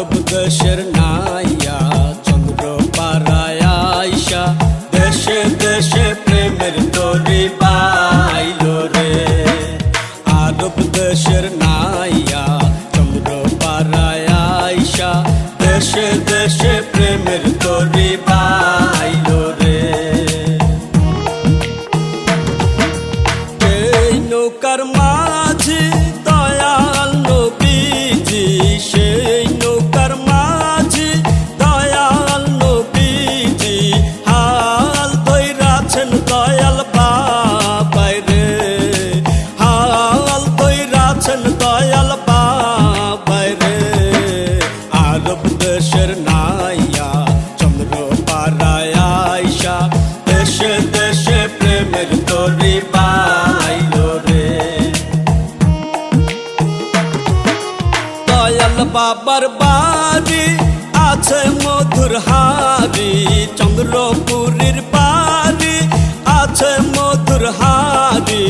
আরব দেশের নাইয়া চন্দ্র পাড়ায় আইসা, দেশে দেশে প্রেমের তরি পাইল রে। আরব দেশের নাইয়া চন্দ্র পাড়ায় আইসা, দেশে দেশে পুরীর পারি আছে মধুর হারি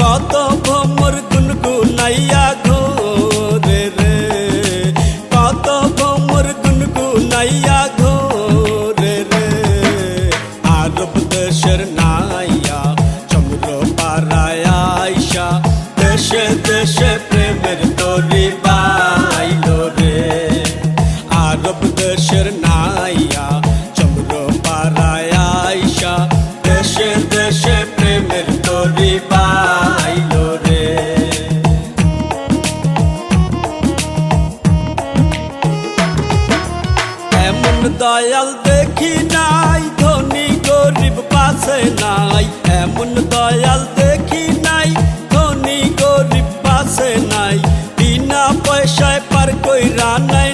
কত ভোমর গুনগুনাইয়া ঘোরে রে। কত ভোমর গুনগুনাইয়া ঘোরে রে। আরব দেশের নাইয়া চন্দ্র পারায় আয়সা দেশে দয়াল দেখি নাই, ধনী গরিব পাশে নাই। এমন দয়াল দেখি নাই, ধনী গরিব পাশে নাই। বিনা পয়সায় পার কইরা নাই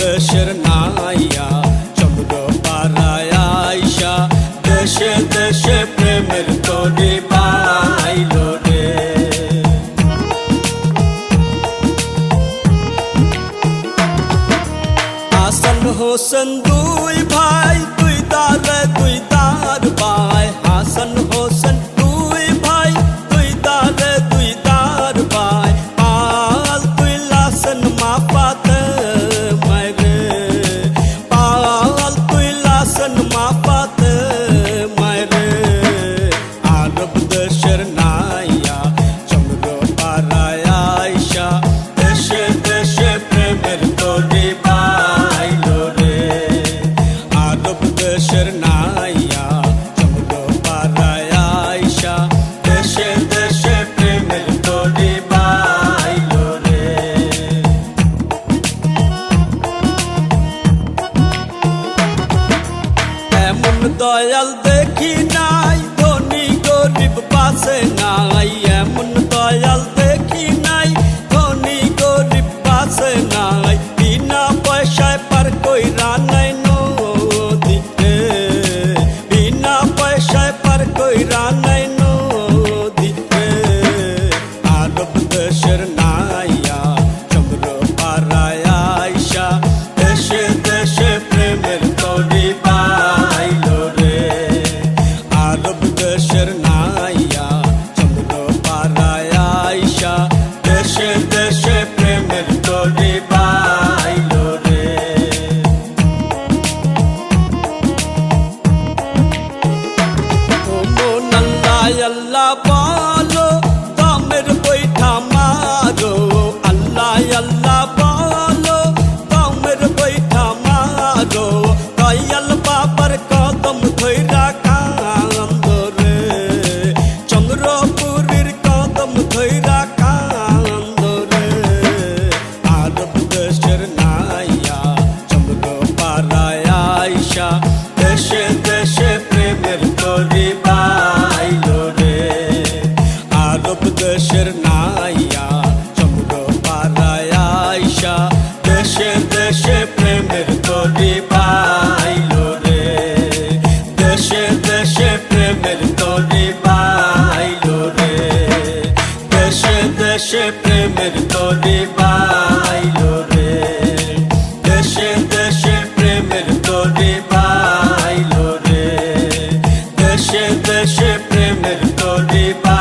দেশের নাইয়া চন্দ্র পাড়ায় আইসা দেশে দেশে প্রেমের তরে পাইল রে। হাসান দু দয়াল দেখি নাই ধনী গরিব পাশে নাই এমন দয়াল şerrin দেশে প্রেমের তরি পাইল রে। দেশে দেশে প্রেমের তরি পাইল রে। দেশে দেশে প্রেমের তরি পাইল রে। দেশে দেশে প্রেমের তরি পাইল রে। দেশে দেশে প্রেমের তরি পাইল